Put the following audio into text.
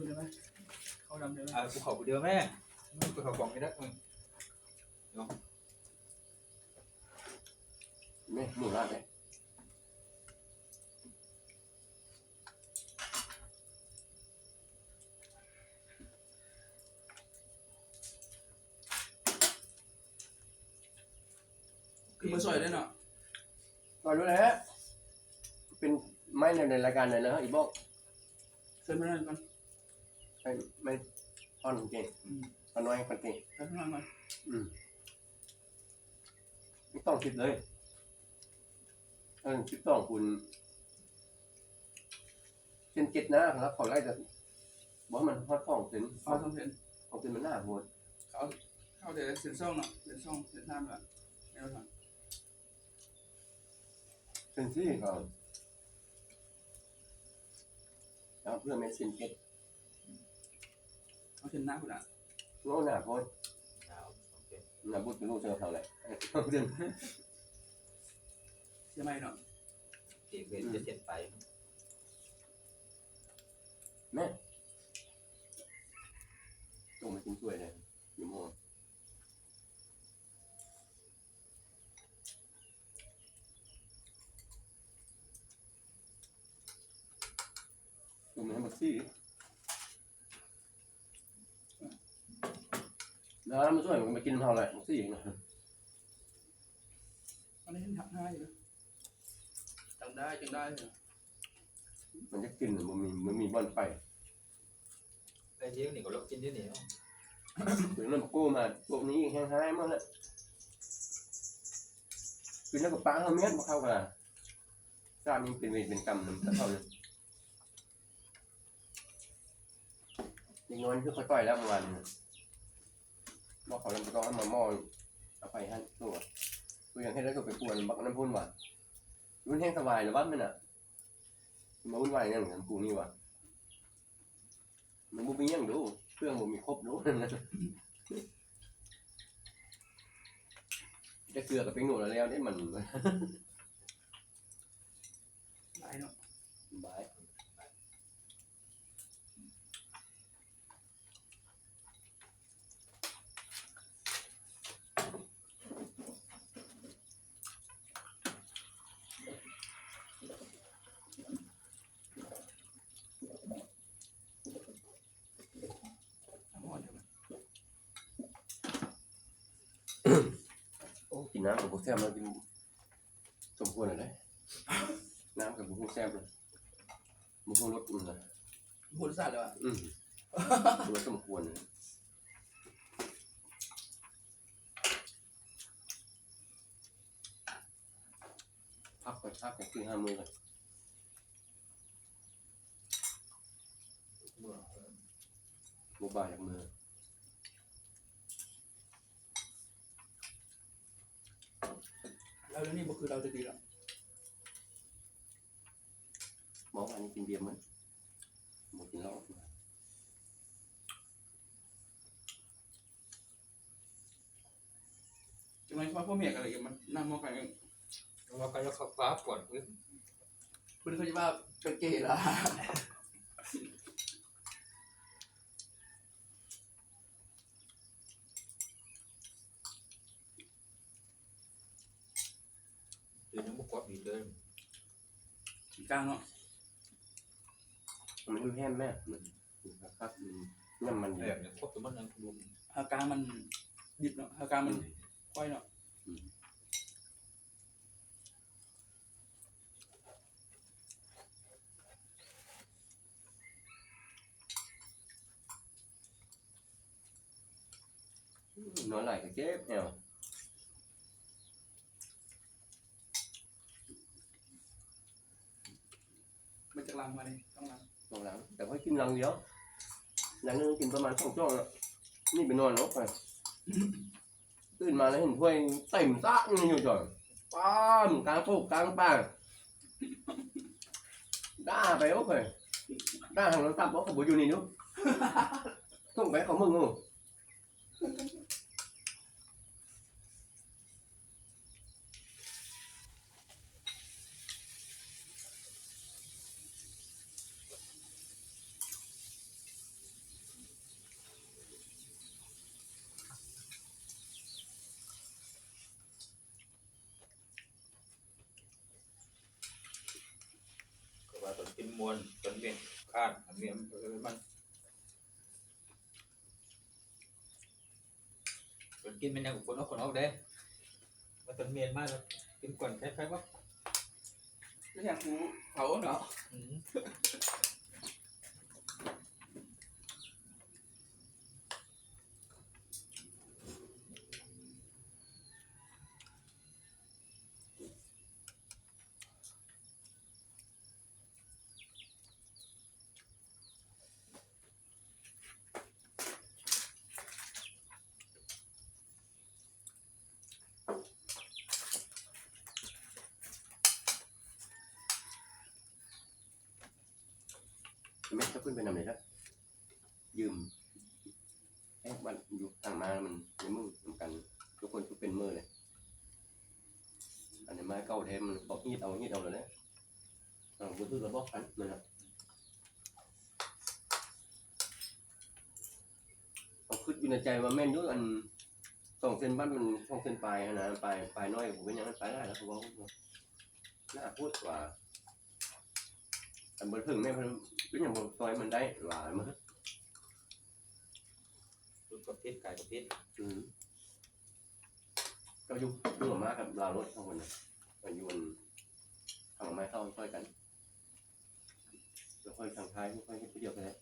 คุณได้ไหมเขาดำได้ไหมอ่าภูเขาเดียวแม่ภูเขากล่องไม่ได้มึงนี่หมูลาดเลยคือมาสวยได้เนาะก่อนรู้แล้วเป็นไม่ในในรายการไหนนะอีบอกเชิญมาหน่อยก่อน ไม่ไม่ตอนเก่งอืมตอนน้อยคนเก่งเชิญมาหน่อยอืมไม่ต้องคิดเลยเออคิดต้องคุณเส้นเจ็ดหน้าครับเขาไล่จะบอกว่ามันทอดของเส้นเอาต้องเห็นของเส้นมันหน้าโหดเขาเข้าเดี๋ยวเส้นซ่องเนาะเส้นซ่องเส้นท่ามแบบไม่ต้องทเส้นซี่ก่อนแล้วเพื่อไม่เส้นเจ็ดำ เอาเส้นหน้าคุณอะโง่หน้าโหดหนาวโอเคหน้าบุตรเป็นลูกเจ้าเขาแหละเรื่องเสียไหมเนาะเด็กเวรจะเจ็ดไปตรงมาชิ้นช่วยเลยอยู่โมงตรงนี้มันซี่ แล้วมันช่วยมันไปกินเท่าไหร่มันซี่นะอันนี้ฉันถักหน้าอยู่จังได้จังได้เลยมันจะกินมันมีมันมีบ้านไปไอ้เลี้ยงนี่ก็ลบกินที่นี่ถึงนั้นกู้มาพวกนี้แห้งหายมากเลยกินแล้วก็ปลาเขาเม็ดมาเข้ากันชาตินี้เป็นเวรเป็นกรรมมันจะเท่านั้นอีกน้อยคือเขาต่อยแล้วเมื่อวานนี้ บอกเขาลำต้องให้มาหม้อเอาไปให้ตัวตัวอย่างให้ได้ก็ไปกวนบักน้ำพุ่นว่ะรุ่นแห้งสบายหรือว่ามันอะมาวุ่นวายอย่างนั้นกูนี่ว่ะมันบุมีหยังดูเครื่องบุมีครบดูนั่นนะจะเกลือกับเป็นหนูแล้วแล้วได้มันหลายเนาะบาย ทำหอดเดี๋ยวมัน โอ้กิ นน้ำกับพวกแซ่บมากินสมควรเลยนะน้ำกับพวกแซ่บเลยมันพวกรสอุ่นเลยพูดสัตว์เลยว่ะอืมตัวสมควรเลยพักไปพักไปคือห้ามือเลยเมื่อโมบายจากมือ เราเรื่องนี้บอกคือเราจะดีแล้วหมอวันนี้กินเบียร์มั้ยหมดกินเหล้าจังไรว่าพวกเมียกันอะไรกันมันนั่งมองกันเองว่าก็จะขับฟ้าปวดพื้นคุณเขาจะว่าเป็นเกย์ละ เดี๋ยวนี้ บุกกอบอีกเลยกลางเนาะมันคือแห้มแม่มันครับมันย่ำมันแอเยบเนี่ยครบตัวมันนั่งดูหากลางมันดิบเนาะหากลางมันค่อยเนาะนอนไหลก็เจ็บแอว มันจะลังมาเลยต้องลังตรงหลัง แต่ค่อยกินหลังเดียวหลังนึงกินประมาณสองช่องแล้วนี่ไปนอนเนาะไปตื่นมาแล้วเห็นถ้วยเต็มซะนี่อยู่จ่อยป้ามกลางโคกกลางป่าด่าไปโอ้เคด่าทางเราตับบอกเขาบอกอยู่นี่นู้ส่งไปเขามึงงู มวนจนเมียนคาดเมียนเออมันจนกินมันยังคนออกคนออกเด้มาจนเมียนมากแล้วกินก่อนคล้ายๆว่าก็อยากรู้เขาเนาะ ขึ้นไปนำไหนละยืมไอ้วันอยู่ต่างมามันในมือทำกัน ทุกคนทุกเป็นมือเลย อันนี้ม้เก่าแท้มันบอกยีดเอายีดเอาเลยนะอ่าบุตรระบอกกันมันละเอาคิดอยู่ในใจว่าแม่นยุ่อันสองเส้นบ้านมันสองเส้นปลายนะปลายปลายน้อยผมเป็นอยังนั้นปลายได้แล้วเขาบอกว่าน่าพูดกว่าอันบนถึงแม่เพิ่น เป็นอย่างบนซอยมันได้หวานมั้งรุ่นกับพิษกายกับพิษอืมก็อยุ่ยุ่งมากกับลาวรถทั้งคนน่ะมันอยู่บนทางไม้เข้าค่อยกันแล้วค่อยทางท้ายค่อยๆเดียวกันแล้ว